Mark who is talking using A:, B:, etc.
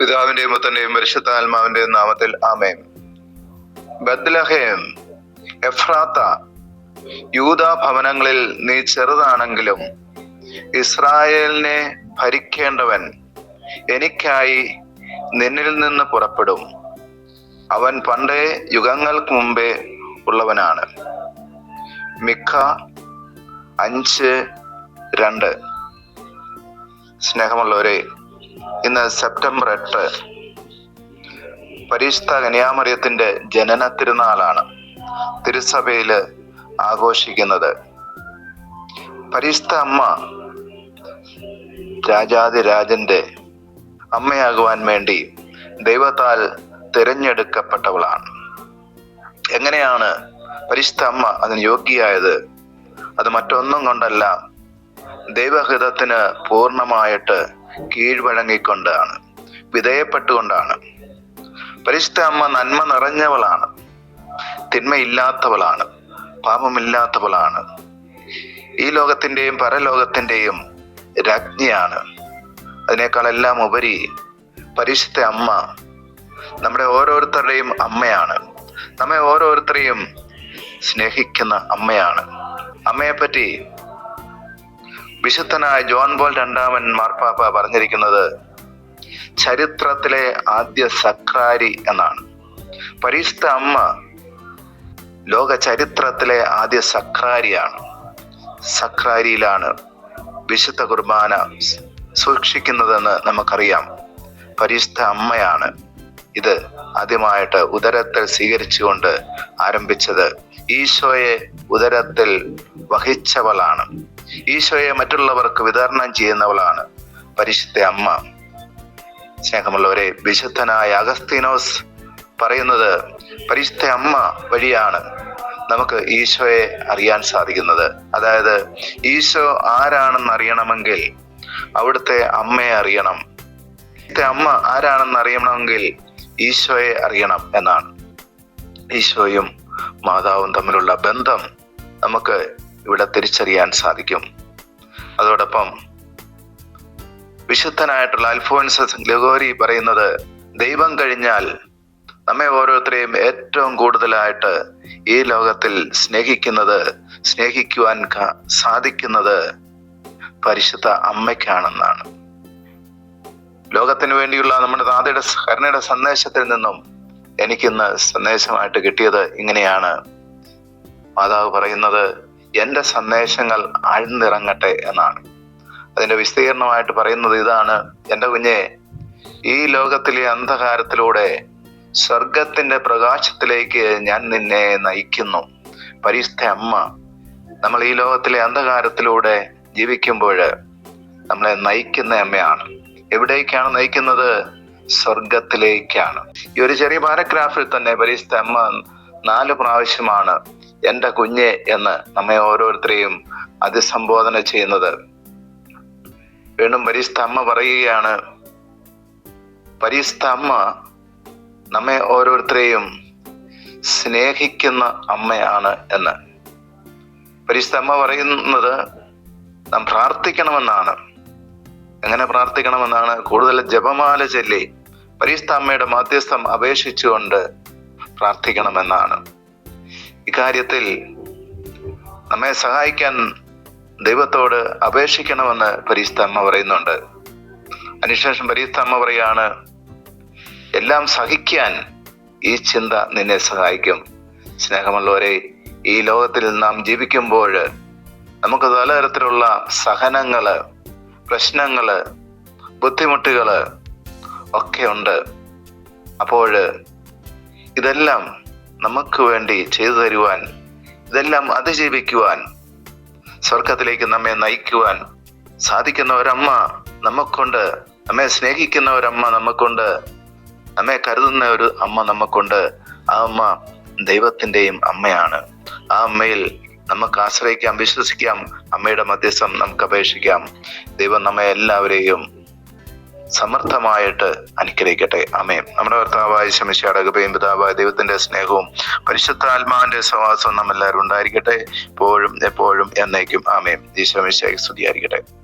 A: പിതാവിന്റെയും പുത്രന്റെയും പരിശുദ്ധാത്മാവിന്റെയും നാമത്തിൽ ആമേൻ. ബദ്ലഹേം എഫ്രാത്ത യൂത ഭവനങ്ങളിൽ നീ ചെറുതാണെങ്കിലും ഇസ്രായേലിനെ ഭരിക്കേണ്ടവൻ എനിക്കായി നിന്നിൽ നിന്ന് പുറപ്പെടും. അവൻ പണ്ടേ യുഗങ്ങൾക്ക് മുമ്പേ ഉള്ളവനാണ്. മിക്ക അഞ്ച് രണ്ട്. സ്നേഹമുള്ളവരെ ഇന്ന് സെപ്റ്റംബർ എട്ട്. പരിശുദ്ധ കന്യാമറിയത്തിന്റെ ജനന തിരുനാളാണ് തിരുസഭയിൽ ആഘോഷിക്കുന്നത്. പരിശുദ്ധ അമ്മ രാജാതിരാജന്റെ അമ്മയാകുവാൻ വേണ്ടി ദൈവത്താൽ തിരഞ്ഞെടുക്കപ്പെട്ടവളാണ്. എങ്ങനെയാണ് പരിശുദ്ധ അമ്മ അതിന് യോഗ്യയായത്? അത് മറ്റൊന്നും കൊണ്ടല്ല ദൈവഹിതത്തിന് പൂർണമായിട്ട് കീഴ്വഴങ്ങിക്കൊണ്ടാണ് വിധേയപ്പെട്ടുകൊണ്ടാണ്. പരിശുദ്ധ അമ്മ നന്മ നിറഞ്ഞവളാണ് തിന്മയില്ലാത്തവളാണ് പാപമില്ലാത്തവളാണ്. ഈ ലോകത്തിന്റെയും പരലോകത്തിന്റെയും രാജ്ഞിയാണ്. അതിനേക്കാളെല്ലാം ഉപരി പരിശുദ്ധ അമ്മ നമ്മുടെ ഓരോരുത്തരുടെയും അമ്മയാണ്. നമ്മെ ഓരോരുത്തരെയും സ്നേഹിക്കുന്ന അമ്മയാണ്. അമ്മയെപ്പറ്റി വിശുദ്ധനായ ജോൺ ബോൾ രണ്ടാമൻ മാർപ്പാപ്പ പറഞ്ഞിരിക്കുന്നത് ചരിത്രത്തിലെ ആദ്യ സക്രാരി എന്നാണ്. പരിശുദ്ധ അമ്മ ലോക ചരിത്രത്തിലെ ആദ്യ സക്രാരിയാണ്. സക്രാരിയിലാണ് വിശുദ്ധ കുർബാന സൂക്ഷിക്കുന്നതെന്ന് നമുക്കറിയാം. പരിശുദ്ധ അമ്മയാണ് ഇത് ആദ്യമായിട്ട് ഉദരത്തിൽ സ്വീകരിച്ചുകൊണ്ട് ആരംഭിച്ചത്. ഈശോയെ ഉദരത്തിൽ വഹിച്ചവളാണ്. ഈശോയെ മറ്റുള്ളവർക്ക് വിതരണം ചെയ്യുന്നവളാണ് പരിശുദ്ധ അമ്മ. സ്നേഹമുള്ളവരെ വിശുദ്ധനായ അഗസ്തീനോസ് പറയുന്നത് പരിശുദ്ധ അമ്മ വഴിയാണ് നമുക്ക് ഈശോയെ അറിയാൻ സാധിക്കുന്നത്. അതായത് ഈശോ ആരാണെന്ന് അറിയണമെങ്കിൽ അവിടുത്തെ അമ്മയെ അറിയണം. ഇവിടുത്തെ അമ്മ ആരാണെന്ന് അറിയണമെങ്കിൽ ഈശോയെ അറിയണം എന്നാണ്. ഈശോയും മാതാവും തമ്മിലുള്ള ബന്ധം നമുക്ക് ഇവിടെ തിരിച്ചറിയാൻ സാധിക്കും. അതോടൊപ്പം വിശുദ്ധനായിട്ടുള്ള അൽഫോൻസസ് ലഗോരി പറയുന്നത് ദൈവം കഴിഞ്ഞാൽ നമ്മെ ഓരോരുത്തരെയും ഏറ്റവും കൂടുതലായിട്ട് ഈ ലോകത്തിൽ സ്നേഹിക്കുന്നത് സ്നേഹിക്കുവാൻ സാധിക്കുന്നത് പരിശുദ്ധ അമ്മയ്ക്കാണെന്നാണ്. ലോകത്തിന് വേണ്ടിയുള്ള നമ്മുടെ നാഥയുടെ കരുണയുടെ സന്ദേശത്തിൽ നിന്നും എനിക്കിന്ന് സന്ദേശമായിട്ട് കിട്ടിയത് ഇങ്ങനെയാണ്. മാതാവ് പറയുന്നത് എന്റെ സന്ദേശങ്ങൾ ആഴ്ന്നിറങ്ങട്ടെ എന്നാണ്. അതിന്റെ വിസ്തീർണമായിട്ട് പറയുന്നത് ഇതാണ്. എന്റെ കുഞ്ഞെ ഈ ലോകത്തിലെ അന്ധകാരത്തിലൂടെ സ്വർഗത്തിന്റെ പ്രകാശത്തിലേക്ക് ഞാൻ നിന്നെ നയിക്കുന്നു. പരിസ്ഥ അമ്മ നമ്മൾ ഈ ലോകത്തിലെ അന്ധകാരത്തിലൂടെ ജീവിക്കുമ്പോൾ നമ്മളെ നയിക്കുന്ന അമ്മയാണ്. എവിടേക്കാണ് നയിക്കുന്നത്? സ്വർഗത്തിലേക്കാണ് ഈ ഒരു ചെറിയ പാരഗ്രാഫിൽ തന്നെ പരിസ്ഥ അമ്മ നാല് പ്രാവശ്യമാണ് എന്റെ കുഞ്ഞെ എന്ന് നമ്മെ ഓരോരുത്തരെയും അതിസംബോധന ചെയ്യുന്നത്. വീണ്ടും പരിസ്ഥ അമ്മ പറയുകയാണ് പരിസ്ഥ അമ്മ നമ്മെ ഓരോരുത്തരെയും സ്നേഹിക്കുന്ന അമ്മയാണ് എന്ന്. പരിസ്ഥ അമ്മ പറയുന്നത് നാം പ്രാർത്ഥിക്കണമെന്നാണ്. എങ്ങനെ പ്രാർത്ഥിക്കണമെന്നാണ്? കൂടുതൽ ജപമാല ചൊല്ലി പരിസ്ഥ അമ്മയുടെ മാധ്യസ്ഥം അപേക്ഷിച്ചുകൊണ്ട് പ്രാർത്ഥിക്കണമെന്നാണ്. ഇക്കാര്യത്തിൽ നമ്മെ സഹായിക്കാൻ ദൈവത്തോട് അപേക്ഷിക്കണമെന്ന് അമ്മ പറയുന്നുണ്ട്. അതിനുശേഷം പരിസ്ഥ പറയാണ് എല്ലാം സഹിക്കാൻ ഈ ചിന്ത നിന്നെ സഹായിക്കും. സ്നേഹമുള്ളവരെ ഈ ലോകത്തിൽ നാം ജീവിക്കുമ്പോൾ നമുക്ക് പലതരത്തിലുള്ള സഹനങ്ങൾ പ്രശ്നങ്ങൾ ബുദ്ധിമുട്ടുകൾ ഒക്കെ ഉണ്ട്. അപ്പോൾ ഇതെല്ലാം നമുക്ക് വേണ്ടി ചെയ്തു തരുവാൻ ഇതെല്ലാം അതിജീവിക്കുവാൻ സ്വർഗത്തിലേക്ക് നമ്മെ നയിക്കുവാൻ സാധിക്കുന്ന ഒരമ്മ നമുക്കുണ്ട് നമ്മെ സ്നേഹിക്കുന്ന ഒരമ്മ നമുക്കുണ്ട് നമ്മെ കരുതുന്ന ഒരു അമ്മ നമുക്കുണ്ട് ആ അമ്മ ദൈവത്തിന്റെയും അമ്മയാണ്. ആ അമ്മയിൽ നമുക്ക് ആശ്രയിക്കാം വിശ്വസിക്കാം അമ്മയുടെ മധ്യസ്ഥം നമുക്ക് അപേക്ഷിക്കാം. ദൈവം നമ്മെ എല്ലാവരെയും സമർത്ഥമായിട്ട് അനുഗ്രഹിക്കട്ടെ. അമേം നമ്മുടെ ഭർത്താവായ ശമിശയുടെ കൃപയും പിതാവായ ദൈവത്തിന്റെ സ്നേഹവും പരിശുദ്ധ ആത്മാവിന്റെ സഹവാസവും നമ്മെല്ലാവരും ഉണ്ടായിരിക്കട്ടെ. എപ്പോഴും എപ്പോഴും എന്നേക്കും. അമ്മേ ഈ ശമിശ സ്തുതിയായിരിക്കട്ടെ.